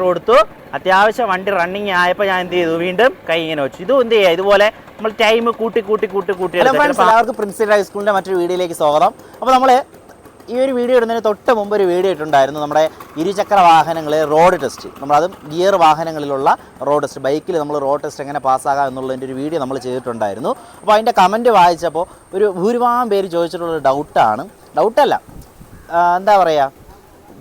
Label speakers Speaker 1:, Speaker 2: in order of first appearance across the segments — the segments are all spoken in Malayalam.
Speaker 1: കൊടുത്തു. അത്യാവശ്യം വണ്ടി റണ്ണിങ് ആയപ്പോൾ ഞാൻ എന്ത് ചെയ്തു? വീണ്ടും കൈ ഇങ്ങനെ വെച്ചു. ഇതും എന്ത് ചെയ്യുക ഇതുപോലെ നമ്മൾ ടൈം കൂട്ടി കൂട്ടി കൂട്ടി കൂട്ടി
Speaker 2: എല്ലാവർക്കും പ്രിൻസിപ്പൽ ഹൈസ്കൂളിന്റെ മറ്റൊരു വീഡിയോയിലേക്ക് സ്വാഗതം. അപ്പോൾ നമ്മൾ ഈ ഒരു വീഡിയോ ഇടുന്നതിന് തൊട്ട് മുമ്പ് ഒരു വീഡിയോ ഇട്ടുണ്ടായിരുന്നു നമ്മുടെ ഇരുചക്ര വാഹനങ്ങളെ റോഡ് ടെസ്റ്റ് നമ്മളതും ഗിയർ വാഹനങ്ങളിലുള്ള റോഡ് ടെസ്റ്റ് ബൈക്കിൽ നമ്മൾ റോഡ് ടെസ്റ്റ് എങ്ങനെ പാസ്സാകാം എന്നുള്ളതിന്റെ ഒരു വീഡിയോ നമ്മൾ ചെയ്തിട്ടുണ്ടായിരുന്നു. അപ്പോൾ അതിന്റെ കമന്റ് വായിച്ചപ്പോൾ ഒരു ഭൂരിഭാഗം പേര് ചോദിച്ചിട്ടുള്ളൊരു ഡൗട്ടാണ് ഡൗട്ടല്ല എന്താ പറയുക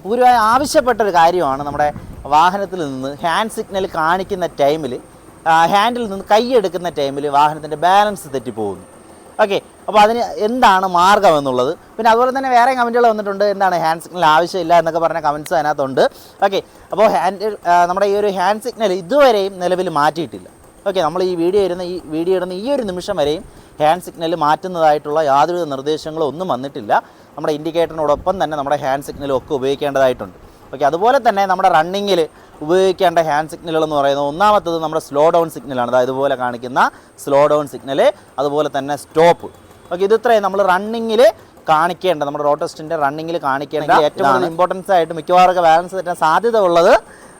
Speaker 2: ഭൂരിഭാഗം ആവശ്യപ്പെട്ട ഒരു കാര്യമാണ് നമ്മുടെ വാഹനത്തിൽ നിന്ന് ഹാൻഡ് സിഗ്നൽ കാണിക്കുന്ന ടൈമിൽ ഹാൻഡിൽ നിന്ന് കൈയെടുക്കുന്ന ടൈമിൽ വാഹനത്തിന്റെ ബാലൻസ് തെറ്റിപ്പോകുന്നു. ഓക്കെ അപ്പോൾ അതിന് എന്താണ് മാർഗം എന്നുള്ളത്? പിന്നെ അതുപോലെ തന്നെ വേറെ കമന്റുകൾ വന്നിട്ടുണ്ട്. എന്താണ് ഹാൻഡ് സിഗ്നൽ ആവശ്യമില്ല എന്നൊക്കെ പറഞ്ഞ കമന്റ്സ് അതിനകത്തുണ്ട്. ഓക്കെ അപ്പോൾ ഹാൻഡ് നമ്മുടെ ഈ ഒരു ഹാൻഡ് സിഗ്നൽ ഇതുവരെയും നിലവിൽ മാറ്റിയിട്ടില്ല. ഓക്കെ നമ്മൾ ഈ വീഡിയോ ഇരുന്ന ഈ വീഡിയോ ഇടുന്ന ഈ ഒരു നിമിഷം വരെയും ഹാൻഡ് സിഗ്നൽ മാറ്റുന്നതായിട്ടുള്ള യാതൊരു നിർദ്ദേശങ്ങളും ഒന്നും വന്നിട്ടില്ല. നമ്മുടെ ഇൻഡിക്കേറ്ററിനോടൊപ്പം തന്നെ നമ്മുടെ ഹാൻഡ് സിഗ്നലും ഒക്കെ ഉപയോഗിക്കേണ്ടതായിട്ടുണ്ട്. ഓക്കെ അതുപോലെ തന്നെ നമ്മുടെ റണ്ണിങ്ങിൽ ഉപയോഗിക്കേണ്ട ഹാൻഡ് സിഗ്നലുകൾ എന്ന് പറയുന്നത് ഒന്നാമത്തത് നമ്മുടെ സ്ലോ ഡൗൺ സിഗ്നലാണ് അതായത് ഇതുപോലെ കാണിക്കുന്ന സ്ലോ ഡൗൺ സിഗ്നൽ അതുപോലെ തന്നെ സ്റ്റോപ്പ് ഓക്കെ ഇത് ഇത്രയും നമ്മൾ റണ്ണിങ്ങിൽ കാണിക്കേണ്ട നമ്മുടെ റോഡ് ടെസ്റ്റിന്റെ റണ്ണിങ്ങിൽ കാണിക്കേണ്ട ഏറ്റവും ഇമ്പോർട്ടൻസ് ആയിട്ട് മിക്കവാറും ബാലൻസ് തെറ്റാൻ സാധ്യത ഉള്ളത്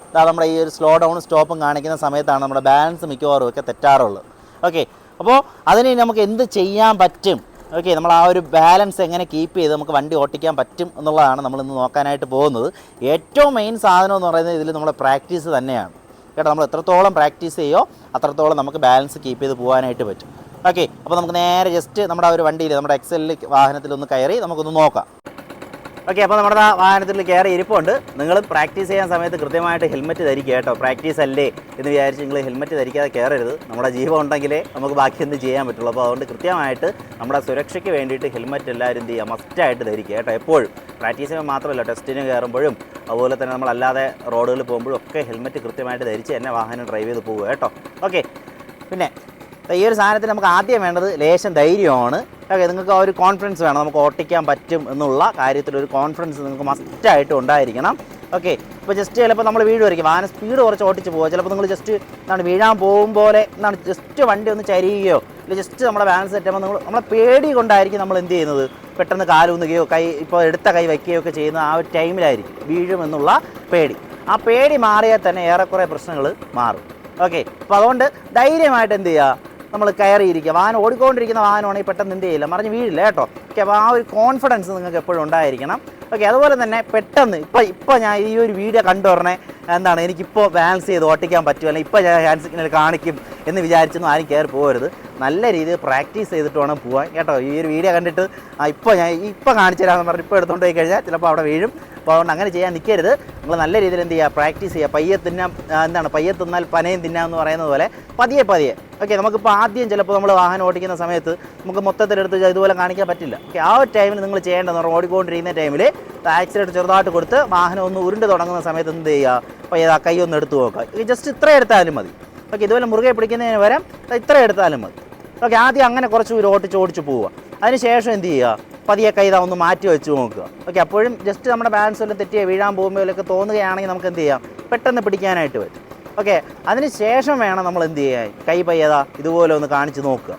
Speaker 2: അതാ നമ്മുടെ ഈ ഒരു സ്ലോ ഡൗൺ സ്റ്റോപ്പും കാണിക്കുന്ന സമയത്താണ് നമ്മുടെ ബാലൻസ് മിക്കവാറും ഒക്കെ തെറ്റാറുള്ളത്. ഓക്കെ അപ്പോൾ അതിന് നമുക്ക് എന്ത് ചെയ്യാൻ പറ്റും? ഓക്കെ നമ്മൾ ആ ഒരു ബാലൻസ് എങ്ങനെ കീപ്പ് ചെയ്ത് നമുക്ക് വണ്ടി ഓട്ടിക്കാൻ പറ്റും എന്നുള്ളതാണ് നമ്മൾ ഇന്ന് നോക്കാനായിട്ട് പോകുന്നത്. ഏറ്റവും മെയിൻ സാധനം എന്ന് പറയുന്നത് ഇതിൽ നമ്മുടെ പ്രാക്ടീസ് തന്നെയാണ്. കേട്ടോ നമ്മൾ എത്രത്തോളം പ്രാക്ടീസ് ചെയ്യോ അത്രത്തോളം നമുക്ക് ബാലൻസ് കീപ്പ് ചെയ്ത് പോകാനായിട്ട് പറ്റും. ഓക്കെ അപ്പോൾ നമുക്ക് നേരെ ജസ്റ്റ് നമ്മുടെ ആ ഒരു വണ്ടിയിൽ നമ്മുടെ എക്സലിൽ വാഹനത്തിൽ ഒന്ന് കയറി നമുക്കൊന്ന് നോക്കാം.
Speaker 1: ഓക്കെ അപ്പോൾ നമ്മുടെ വാഹനത്തിൽ കയറി ഇരിപ്പുണ്ട്. നിങ്ങൾ പ്രാക്ടീസ് ചെയ്യാൻ സമയത്ത് കൃത്യമായിട്ട് ഹെൽമെറ്റ് ധരിക്കുക കേട്ടോ. പ്രാക്ടീസ് അല്ലേ എന്ന് വിചാരിച്ച് നിങ്ങൾ ഹെൽമെറ്റ് ധരിക്കാതെ കയറരുത്. നമ്മുടെ ജീവൻ ഉണ്ടെങ്കിലേ നമുക്ക് ബാക്കി ചെയ്യാൻ പറ്റുള്ളൂ. അപ്പോൾ അതുകൊണ്ട് കൃത്യമായിട്ട് നമ്മുടെ സുരക്ഷയ്ക്ക് വേണ്ടിയിട്ട് ഹെൽമെറ്റ് എല്ലാവരും എന്ത് ചെയ്യുക? മസ്റ്റായിട്ട് ധരിക്കുക കേട്ടോ. എപ്പോഴും പ്രാക്ടീസ് ചെയ്യുമ്പോൾ മാത്രമല്ല ടെസ്റ്റിന് കയറുമ്പോഴും അതുപോലെ തന്നെ നമ്മളല്ലാതെ റോഡുകളിൽ പോകുമ്പോഴും ഒക്കെ ഹെൽമെറ്റ് കൃത്യമായിട്ട് ധരിച്ച് തന്നെ വാഹനം ഡ്രൈവ് ചെയ്ത് പോവുക കേട്ടോ. ഓക്കെ പിന്നെ ഈ ഒരു സാധനത്തിന് നമുക്ക് ആദ്യം വേണ്ടത് ലേശം ധൈര്യമാണ്. ഓക്കെ നിങ്ങൾക്ക് ആ ഒരു കോൺഫിഡൻസ് വേണം. നമുക്ക് ഓട്ടിക്കാൻ പറ്റും എന്നുള്ള കാര്യത്തിൽ ഒരു കോൺഫിഡൻസ് നിങ്ങൾക്ക് മസ്റ്റായിട്ട് ഉണ്ടായിരിക്കണം. ഓക്കെ ഇപ്പോൾ ജസ്റ്റ് ചിലപ്പോൾ നമ്മൾ വീഴുമായിരിക്കും വാഹനം സ്പീഡ് കുറച്ച് ഓട്ടിച്ച് പോകുക ചിലപ്പോൾ നിങ്ങൾ ജസ്റ്റ് എന്താണ് വീഴാൻ പോകും പോലെ എന്താണ് ജസ്റ്റ് വണ്ടി ഒന്ന് ചരിയുകയോ അല്ലെങ്കിൽ ജസ്റ്റ് നമ്മുടെ ബാലൻസ് തെറ്റുമ്പോൾ നമ്മൾ നമ്മളെ പേടി കൊണ്ടായിരിക്കും നമ്മൾ എന്ത് ചെയ്യുന്നത്? പെട്ടെന്ന് കാലൂന്നുകയോ കൈ ഇപ്പോൾ എടുത്ത കൈ വയ്ക്കുകയോ ഒക്കെ ചെയ്യുന്ന ആ ഒരു ടൈമിലായിരിക്കും വീഴുമെന്നുള്ള പേടി. ആ പേടി മാറിയാൽ തന്നെ ഏറെക്കുറെ പ്രശ്നങ്ങൾ മാറും. ഓക്കെ അപ്പോൾ അതുകൊണ്ട് ധൈര്യമായിട്ട് എന്ത് ചെയ്യുക? നമ്മൾ കയറിയിരിക്കുക. വാഹനം ഓടിക്കൊണ്ടിരിക്കുന്ന വാഹനമാണെങ്കിൽ പെട്ടെന്ന് എന്ത് ചെയ്യില്ല മറിഞ്ഞ് വീഴില്ല കേട്ടോ. ഓക്കെ അപ്പോൾ ആ ഒരു കോൺഫിഡൻസ് നിങ്ങൾക്ക് എപ്പോഴും ഉണ്ടായിരിക്കണം. ഓക്കെ അതുപോലെ തന്നെ പെട്ടെന്ന് ഇപ്പോൾ ഇപ്പോൾ ഞാൻ ഈ ഒരു വീഡിയോ കണ്ടുടനെ എന്താണ് എനിക്കിപ്പോൾ ബാലൻസ് ചെയ്ത് ഓട്ടിക്കാൻ പറ്റും അല്ലെങ്കിൽ ഇപ്പോൾ ഞാൻ ഹാൻഡ് സിഗ്നൽ കാണിക്കും എന്ന് വിചാരിച്ചൊന്നും ആരും കയറി പോകരുത്. നല്ല രീതിയിൽ പ്രാക്ടീസ് ചെയ്തിട്ട് വേണം പോകാൻ കേട്ടോ. ഈ ഒരു വീഡിയോ കണ്ടിട്ട് ഇപ്പോൾ ഞാൻ ഇപ്പോൾ കാണിച്ചു തരാമെന്ന് പറഞ്ഞു ഇപ്പോൾ എടുത്തുകൊണ്ട് പോയി കഴിഞ്ഞാൽ ചിലപ്പോൾ അവിടെ വീഴും. അപ്പോൾ അതുകൊണ്ട് അങ്ങനെ ചെയ്യാൻ നിൽക്കരുത് നിങ്ങൾ നല്ല രീതിയിൽ എന്ത് ചെയ്യുക പ്രാക്ടീസ് ചെയ്യുക. പയ്യെ തിന്നാം എന്താണ് പയ്യെ തിന്നാൽ പനയും തിന്നാമെന്ന് പറയുന്നത് പോലെ പതിയെ പതിയെ ഓക്കെ നമുക്കിപ്പോൾ ആദ്യം ചിലപ്പോൾ നമ്മൾ വാഹനം ഓടിക്കുന്ന സമയത്ത് നമുക്ക് മൊത്തത്തിലെടുത്ത് ഇതുപോലെ കാണിക്കാൻ പറ്റില്ല. ഓക്കെ ആ ഒരു ടൈമിൽ നിങ്ങൾ ചെയ്യേണ്ടതെന്ന് പറഞ്ഞാൽ ഓടിക്കൊണ്ടിരിക്കുന്ന ടൈമിൽ ആക്സിഡന്റ് ചെറുതായിട്ട് കൊടുത്ത് വാഹനം ഒന്ന് ഉരുണ്ട് തുടങ്ങുന്ന സമയത്ത് എന്ത് ചെയ്യുക? അപ്പോൾ ഏതാ കൈ ഒന്ന് എടുത്ത് നോക്കുക. ജസ്റ്റ് ഇത്ര എടുത്താലും മതി. ഓക്കെ ഇതുപോലെ മുറുകെ പിടിക്കുന്നതിന് വരെ ഇത്ര എടുത്താലും മതി. ഓക്കെ ആദ്യം അങ്ങനെ കുറച്ച് ദൂരം ഓടിച്ച് ഓടിച്ച് പോവുക. അതിനുശേഷം എന്ത് ചെയ്യുക? പതിയെ കൈ ഒന്ന് മാറ്റി വെച്ച് നോക്കുക. ഓക്കെ അപ്പോഴും ജസ്റ്റ് നമ്മുടെ ബാലൻസ് വല്ലതും തെറ്റിയ വീഴാൻ പോകുമ്പോഴൊക്കെ തോന്നുകയാണെങ്കിൽ നമുക്ക് എന്ത് ചെയ്യാം? പെട്ടെന്ന് പിടിക്കാനായിട്ട് പറ്റും. ഓക്കെ അതിന് ശേഷം വേണം നമ്മൾ എന്ത് ചെയ്യാൻ? കൈ പയ്യതാ ഇതുപോലെ ഒന്ന് കാണിച്ച് നോക്കുക.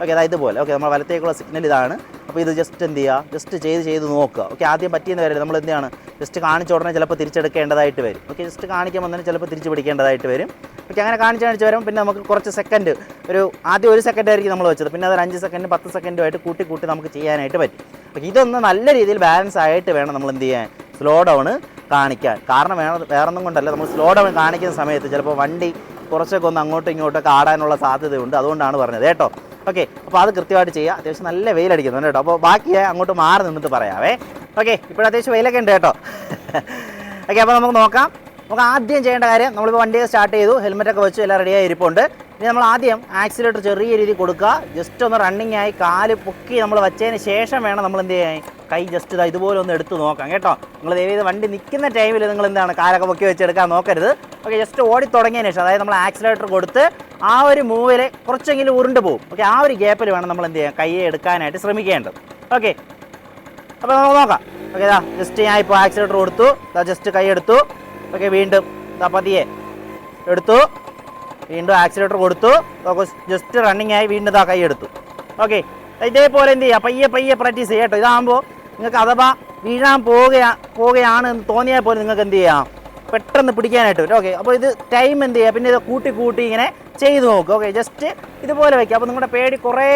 Speaker 1: ഓക്കെ അതാ ഇതുപോലെ. ഓക്കെ നമ്മൾ വലത്തേക്കുള്ള സിഗ്നൽ ഇതാണ്. അപ്പോൾ ഇത് ജസ്റ്റ് എന്ത് ചെയ്യുക? ജസ്റ്റ് ചെയ്ത് ചെയ്ത് നോക്കുക. ഓക്കെ ആദ്യം പറ്റിയെന്ന് വരും നമ്മൾ എന്താണ് ജസ്റ്റ് കാണിച്ച ഉടനെ ചിലപ്പോൾ തിരിച്ചെടുക്കേണ്ടതായിട്ട് വരും. ഓക്കെ ജസ്റ്റ് കാണിക്കുമ്പോൾ തന്നെ ചിലപ്പോൾ തിരിച്ച് പിടിക്കേണ്ടതായിട്ട് വരും. ഓക്കെ അങ്ങനെ കാണിച്ച് കാണിച്ച് വരും പിന്നെ നമുക്ക് കുറച്ച് സെക്കൻഡ് ഒരു ആദ്യം ഒരു സെക്കൻഡ് ആയിരിക്കും നമ്മൾ വെച്ചത്. പിന്നെ അതൊരു അഞ്ച് സെക്കൻഡ് പത്ത് സെക്കൻഡുമായിട്ട് കൂട്ടി കൂട്ടി നമുക്ക് ചെയ്യാനായിട്ട് പറ്റും. അപ്പോൾ ഇതൊന്ന് നല്ല രീതിയിൽ ബാലൻസ് ആയിട്ട് വേണം നമ്മൾ എന്ത് ചെയ്യാൻ? സ്ലോ ഡൗൺ കാണിക്കാൻ. കാരണം വേണം വേറൊന്നും കൊണ്ടല്ല. നമ്മൾ സ്ലോ ഡൗൺ കാണിക്കുന്ന സമയത്ത് ചിലപ്പോൾ വണ്ടി കുറച്ചൊക്കെ ഒന്ന് അങ്ങോട്ടും ഇങ്ങോട്ടൊക്കെ ആടാനുള്ള സാധ്യതയുണ്ട്. അതുകൊണ്ടാണ് പറഞ്ഞത് കേട്ടോ. ഓക്കെ അപ്പോൾ അത് കൃത്യമായിട്ട് ചെയ്യുക അത്യാവശ്യം നല്ല വെയിലടിക്കുന്നുണ്ട് കേട്ടോ. അപ്പോൾ ബാക്കി അങ്ങോട്ട് മാറി നിന്നിട്ട് പറയാവേ. ഓക്കെ ഇപ്പോൾ അത്യാവശ്യം വെയിലൊക്കെ ഉണ്ട് കേട്ടോ. ഓക്കെ അപ്പോൾ നമുക്ക് നോക്കാം. നമുക്ക് ആദ്യം ചെയ്യേണ്ട കാര്യം നമ്മളിപ്പോൾ വണ്ടി സ്റ്റാർട്ട് ചെയ്തു. ഹെൽമെറ്റൊക്കെ വെച്ച്. എല്ലാം റെഡിയായി ഇരിപ്പുണ്ട് ഇനി നമ്മൾ ആദ്യം ആക്സിലേറ്റർ ചെറിയ രീതിയിൽ കൊടുക്കുക. ജസ്റ്റ് ഒന്ന് റണ്ണിങ് ആയി കാൽ പൊക്കി നമ്മൾ വച്ചതിന് ശേഷം വേണം നമ്മൾ എന്ത് ചെയ്യാൻ? കൈ ജസ്റ്റ് ഇതാ ഇതുപോലെ ഒന്ന് എടുത്ത് നോക്കാം കേട്ടോ. നിങ്ങൾ ദയവ് വണ്ടി നിൽക്കുന്ന ടൈമിൽ നിങ്ങൾ എന്താണ് കാലൊക്കെ പൊക്കി വെച്ചെടുക്കാൻ നോക്കരുത്. ഓക്കെ ജസ്റ്റ് ഓടി തുടങ്ങിയതിന് ശേഷം അതായത് നമ്മൾ ആക്സിലേറ്റർ കൊടുത്ത് ആ ഒരു മൂവിൽ കുറച്ചെങ്കിലും ഉരുണ്ട് പോകും ഓക്കെ ആ ഒരു ഗ്യാപ്പിൽ വേണം നമ്മൾ എന്ത് ചെയ്യാം കൈയെ എടുക്കാനായിട്ട് ശ്രമിക്കേണ്ടത്. ഓക്കെ അപ്പോൾ നമുക്ക് നോക്കാം. ഓക്കെ ഇതാ ജസ്റ്റ് ഞാൻ ഇപ്പോൾ ആക്സിലേറ്റർ കൊടുത്തു. ഇതാ ജസ്റ്റ് കൈ എടുത്തു. ഓക്കെ വീണ്ടും ഇതാ പതിയെ എടുത്തു. വീണ്ടും ആക്സിലേറ്റർ കൊടുത്തു. ജസ്റ്റ് റണ്ണിങ് ആയി വീണ്ടും ഇതാ കൈ എടുത്തു. ഓക്കെ ഇതേപോലെ എന്ത് ചെയ്യുക പയ്യെ പയ്യെ പ്രാക്ടീസ് ചെയ്യാം കേട്ടോ. ഇതാകുമ്പോൾ നിങ്ങൾക്ക് അഥവാ വീഴാൻ പോകുക പോവുകയാണ് എന്ന് തോന്നിയാൽ പോലും നിങ്ങൾക്ക് എന്ത് ചെയ്യാം? പെട്ടെന്ന് പിടിക്കാനായിട്ട് വരും ഓക്കെ അപ്പോൾ ഇത് ടൈം എന്ത് ചെയ്യുക പിന്നെ ഇത് കൂട്ടി കൂട്ടി ഇങ്ങനെ ചെയ്തു നോക്കുക ഓക്കെ ജസ്റ്റ് ഇതുപോലെ വയ്ക്കുക അപ്പോൾ നിങ്ങളുടെ പേടി കുറേ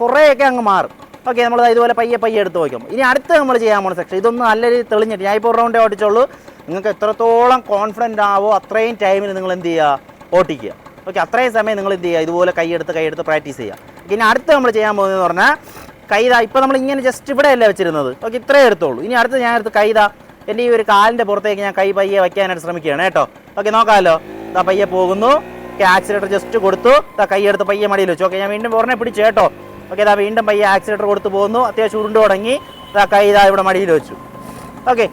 Speaker 1: കുറേയൊക്കെ അങ്ങ് മാറും. ഓക്കെ നമ്മൾ ഇതുപോലെ പയ്യെ പയ്യെ എടുത്ത് വയ്ക്കും ഇനി അടുത്ത് നമ്മൾ ചെയ്യാൻ പോകുന്ന സെക്ഷൻ ഇതൊന്നും നല്ല രീതിയിൽ തെളിഞ്ഞിട്ട് ഞാൻ ഇപ്പോൾ റൗണ്ടേ ഓടിച്ചുള്ളൂ. നിങ്ങൾക്ക് എത്രത്തോളം കോൺഫിഡന്റ് ആവോ അത്രയും ടൈമിൽ നിങ്ങൾ എന്ത് ചെയ്യുക ഓട്ടിക്കുക ഓക്കെ അത്രയും സമയം നിങ്ങൾ എന്ത് ചെയ്യുക? ഇതുപോലെ കൈയെടുത്ത് കൈയെടുത്ത് പ്രാക്ടീസ് ചെയ്യുക. ഇനി അടുത്ത് നമ്മൾ ചെയ്യാൻ പോകുന്നതെന്ന് പറഞ്ഞാൽ കൈത ഇപ്പോൾ നമ്മൾ ഇങ്ങനെ ജസ്റ്റ് ഇവിടെ അല്ലേ വെച്ചിരുന്നത്. ഓക്കെ ഇത്രേ എടുത്തോളൂ ഇനി അടുത്ത് ഞാൻ എടുത്ത് കൈത എന്റെ ഈ ഒരു കാലിന്റെ പുറത്തേക്ക് ഞാൻ കൈ പയ്യെ വയ്ക്കാനായിട്ട് ശ്രമിക്കുകയാണ് കേട്ടോ. ഓക്കെ നോക്കാമല്ലോ. ഇതാ പയ്യെ പോകുന്നു. ഓക്കെ ആക്സിലേറ്റർ ജസ്റ്റ് കൊടുത്തു. ഇതാ കൈയെടുത്ത് പയ്യെ മടിയിൽ വെച്ചു. ഓക്കെ ഞാൻ വീണ്ടും പുറമെ പിടിച്ചു കേട്ടോ. ഓക്കെ ഇതാ വീണ്ടും പയ്യെ ആക്സിലേറ്റർ കൊടുത്തു പോകുന്നു. അത്യാവശ്യം ഉരുണ്ട് തുടങ്ങി. ഇതാ കൈ ഇതാ ഇവിടെ മടിയിൽ വെച്ചു. ഓക്കെ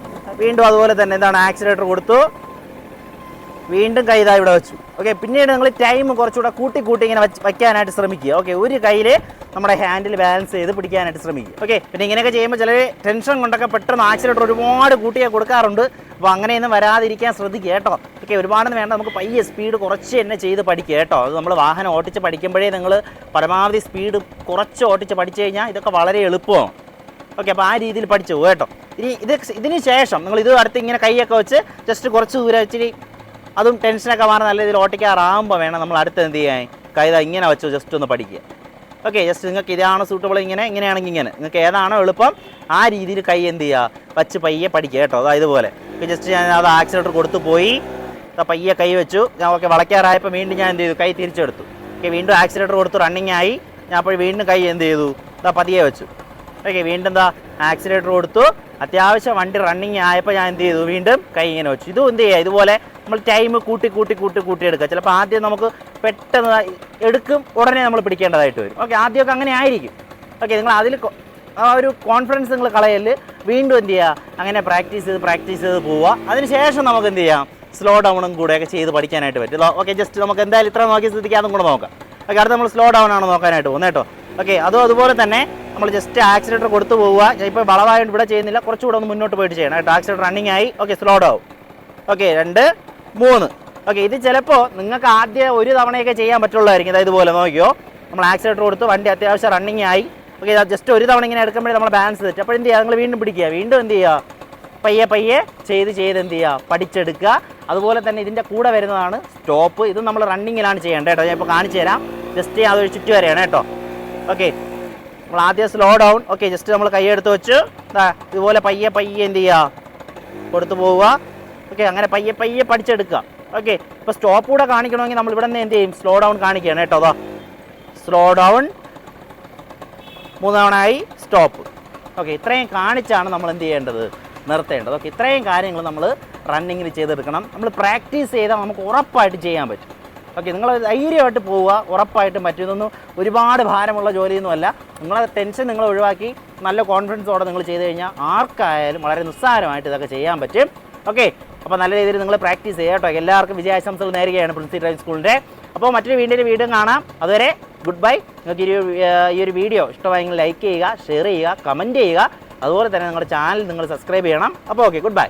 Speaker 1: വീണ്ടും അതുപോലെ തന്നെ എന്താണ് ആക്സിലേറ്റർ കൊടുത്തു. വീണ്ടും കൈ ഇതാ ഇവിടെ വെച്ചു. ഓക്കെ പിന്നീട് നിങ്ങൾ ടൈം കുറച്ചുകൂടെ കൂട്ടി കൂട്ടി ഇങ്ങനെ വയ്ക്കാനായിട്ട് ശ്രമിക്കുക. ഓക്കെ ഒരു കയ്യിൽ നമ്മുടെ ഹാൻഡിൽ ബാലൻസ് ചെയ്ത് പിടിക്കാനായിട്ട് ശ്രമിക്കുക. ഓക്കെ പിന്നെ ഇങ്ങനെയൊക്കെ ചെയ്യുമ്പോൾ ചില ടെൻഷൻ കൊണ്ടൊക്കെ പെട്ടെന്ന് ആക്സിലേറ്റർ ഒരുപാട് കൂട്ടിയൊക്കെ കൊടുക്കാറുണ്ട്. അപ്പോൾ അങ്ങനെയൊന്നും വരാതിരിക്കാൻ ശ്രദ്ധിക്കുക കേട്ടോ. ഓക്കെ ഒരുപാടൊന്നും വേണ്ട. നമുക്ക് പയ്യെ സ്പീഡ് കുറച്ച് തന്നെ ചെയ്ത് പഠിക്കുക കേട്ടോ. അത് നമ്മൾ വാഹനം ഓട്ടിച്ച് പഠിക്കുമ്പോഴേ നിങ്ങൾ പരമാവധി സ്പീഡ് കുറച്ച് ഓട്ടിച്ച് പഠിച്ചു കഴിഞ്ഞാൽ ഇതൊക്കെ വളരെ എളുപ്പമാണ് ഓക്കെ അപ്പോൾ ആ രീതിയിൽ പഠിച്ചു കേട്ടോ. ഇനി ഇത് ഇതിന് ശേഷം നിങ്ങൾ ഇത് അടുത്ത് ഇങ്ങനെ കൈയൊക്കെ വെച്ച് ജസ്റ്റ് കുറച്ച് ദൂരം ഇച്ചിരി അതും ടെൻഷനൊക്കെ മാറി നല്ല രീതിയിൽ ഓട്ടിക്കാറാകുമ്പോൾ വേണം നമ്മൾ അടുത്ത് എന്ത് ചെയ്യാൻ. കൈത ഇങ്ങനെ വെച്ച് ജസ്റ്റ് ഒന്ന് പഠിക്കുക. ഓക്കെ ജസ്റ്റ് നിങ്ങൾക്ക് ഇതാണ് സൂട്ടബിൾ ഇങ്ങനെ ഇങ്ങനെയാണെങ്കിൽ ഇങ്ങനെ. നിങ്ങൾക്ക് ഏതാണോ എളുപ്പം ആ രീതിയിൽ കൈ എന്ത് ചെയ്യുക? വച്ച് പയ്യെ പഠിക്കുക കേട്ടോ അതാ ഇതുപോലെ. ജസ്റ്റ് ഞാൻ അത് ആക്സിലേറ്റർ കൊടുത്തു പോയി. പയ്യെ കൈ വെച്ചു. ഞാൻ ഓക്കെ വളയ്ക്കാറായപ്പോൾ വീണ്ടും ഞാൻ എന്ത് ചെയ്തു? കൈ തിരിച്ചെടുത്തു. ഓക്കെ വീണ്ടും ആക്സിലേറ്റർ കൊടുത്തു റണ്ണിങ് ആയി. ഞാൻ അപ്പോൾ വീണ്ടും കൈ എന്ത് ചെയ്തു? പതിയെ വെച്ചു. ഓക്കെ വീണ്ടും എന്താ ആക്സിലേറ്റർ കൊടുത്തു. അത്യാവശ്യം വണ്ടി റണ്ണിങ് ആയപ്പോൾ ഞാൻ എന്ത് ചെയ്തു? വീണ്ടും കൈ ഇങ്ങനെ വെച്ചു. ഇതും എന്ത് ചെയ്യുക ഇതുപോലെ നമ്മൾ ടൈം കൂട്ടി കൂട്ടി കൂട്ടി കൂട്ടി എടുക്കുക. ചിലപ്പോൾ ആദ്യം നമുക്ക് പെട്ടെന്ന് എടുക്കും. ഉടനെ നമ്മൾ പിടിക്കേണ്ടതായിട്ട് വരും. ഓക്കെ ആദ്യമൊക്കെ അങ്ങനെ ആയിരിക്കും. ഓക്കെ നിങ്ങൾ അതിൽ ആ ഒരു കോൺഫിഡൻസ് നിങ്ങൾ കളയൽ വീണ്ടും എന്ത് ചെയ്യുക അങ്ങനെ പ്രാക്ടീസ് ചെയ്ത് പ്രാക്ടീസ് ചെയ്ത് പോവുക. അതിനുശേഷം നമുക്ക് എന്ത് ചെയ്യാം? സ്ലോ ഡൗണും കൂടെയൊക്കെ ചെയ്ത് പഠിക്കാനായിട്ട് പറ്റും. ഓക്കെ ജസ്റ്റ് നമുക്ക് എന്തായാലും ഇത്ര നോക്കി സ്ഥിതിക്ക് കൂടെ നോക്കാം. ഓക്കെ അടുത്ത് നമ്മൾ സ്ലോ ഡൗൺ ആണ് നോക്കാനായിട്ട് പോകുന്നത് കേട്ടോ. ഓക്കെ അതും അതുപോലെ തന്നെ നമ്മൾ ജസ്റ്റ് ആക്സിലേറ്റർ കൊടുത്തു പോവുക. ഇപ്പോൾ വളവായതുകൊണ്ട് ഇവിടെ ചെയ്യുന്നില്ല. കുറച്ചുകൂടെ ഒന്ന് മുന്നോട്ട് പോയിട്ട് ചെയ്യണം കേട്ടോ. ആക്സിലേറ്റർ റണ്ണിങ് ആയി. ഓക്കെ സ്ലോ ഡൗൺ ഓക്കെ രണ്ട് മൂന്ന്. ഓക്കെ ഇത് ചിലപ്പോൾ നിങ്ങൾക്ക് ആദ്യം ഒരു തവണയൊക്കെ ചെയ്യാൻ പറ്റുള്ളതായിരിക്കും. അതായത് ഇതുപോലെ നോക്കിയോ. നമ്മൾ ആക്സിലേറ്റർ കൊടുത്ത്. വണ്ടി അത്യാവശ്യം റണ്ണിങ് ആയി. ഓക്കെ ജസ്റ്റ് ഒരു തവണ ഇങ്ങനെ എടുക്കുമ്പോഴേ നമ്മൾ ബാലൻസ് തെറ്റും. അപ്പോൾ എന്ത് ചെയ്യുക? നിങ്ങൾ വീണ്ടും പിടിക്കുക. വീണ്ടും എന്ത് ചെയ്യുക? പയ്യെ പയ്യെ ചെയ്ത് ചെയ്ത് എന്ത് ചെയ്യുക? പഠിച്ചെടുക്കുക. അതുപോലെ തന്നെ ഇതിന്റെ കൂടെ വരുന്നതാണ് സ്റ്റോപ്പ് ഇത് നമ്മൾ റണ്ണിങ്ങിലാണ് ചെയ്യേണ്ടത് കേട്ടോ. ഞാൻ ഇപ്പോൾ കാണിച്ചു തരാം. ജസ്റ്റ് അതൊരു ചുറ്റി വരെയാണ് കേട്ടോ. ഓക്കെ ആദ്യം സ്ലോ ഡൗൺ ഓക്കെ ജസ്റ്റ് നമ്മൾ കൈയെടുത്ത് വെച്ച് ഇതുപോലെ പയ്യെ പയ്യെ എന്ത് ചെയ്യുക കൊടുത്തു പോവുക. ഓക്കെ അങ്ങനെ പയ്യെ പയ്യെ പഠിച്ചെടുക്കുക. ഓക്കെ ഇപ്പോൾ സ്റ്റോപ്പ് കൂടെ കാണിക്കണമെങ്കിൽ നമ്മൾ ഇവിടെ നിന്ന് എന്ത് ചെയ്യും? സ്ലോ ഡൗൺ കാണിക്കുകയാണ് കേട്ടോ അതാ സ്ലോ ഡൗൺ മൂന്നവണായി സ്റ്റോപ്പ് ഓക്കെ ഇത്രയും കാണിച്ചാണ് നമ്മൾ എന്ത് ചെയ്യേണ്ടത്? നിർത്തേണ്ടത്. ഓക്കെ ഇത്രയും കാര്യങ്ങൾ നമ്മൾ റണ്ണിങ്ങിൽ ചെയ്തെടുക്കണം. നമ്മൾ പ്രാക്ടീസ് ചെയ്താൽ നമുക്ക് ഉറപ്പായിട്ട് ചെയ്യാൻ പറ്റും. ഓക്കെ നിങ്ങൾ ധൈര്യമായിട്ട് പോവുക ഉറപ്പായിട്ട് മറ്റൊന്നും ഒരുപാട് ഭാരമുള്ള ജോലിയൊന്നുമല്ല നിങ്ങളെ ടെൻഷൻ നിങ്ങൾ ഒഴിവാക്കി നല്ല കോൺഫിഡൻസോടെ നിങ്ങൾ ചെയ്ത് കഴിഞ്ഞാൽ ആർക്കായാലും വളരെ നിസ്സാരമായിട്ട് ഇതൊക്കെ ചെയ്യാൻ പറ്റും. ഓക്കെ അപ്പോൾ നല്ല രീതിയിൽ നിങ്ങൾ പ്രാക്ടീസ് ചെയ്യുക കേട്ടോ. എല്ലാവർക്കും വിജയാശംസകൾ നേരുകയാണ് പ്രിൻസി ഡ്രൈവിംഗ് സ്കൂളിന്റെ അപ്പോൾ മറ്റൊരു വീണ്ടും വീണ്ടും കാണാം. അതുവരെ ഗുഡ് ബൈ നിങ്ങൾക്ക് ഈ ഈ ഒരു വീഡിയോ ഇഷ്ടമായെങ്കിൽ ലൈക്ക് ചെയ്യുക ഷെയർ ചെയ്യുക കമന്റ് ചെയ്യുക. അതുപോലെ തന്നെ നിങ്ങളുടെ ചാനൽ നിങ്ങൾ സബ്സ്ക്രൈബ് ചെയ്യണം. അപ്പോൾ ഓക്കെ ഗുഡ് ബൈ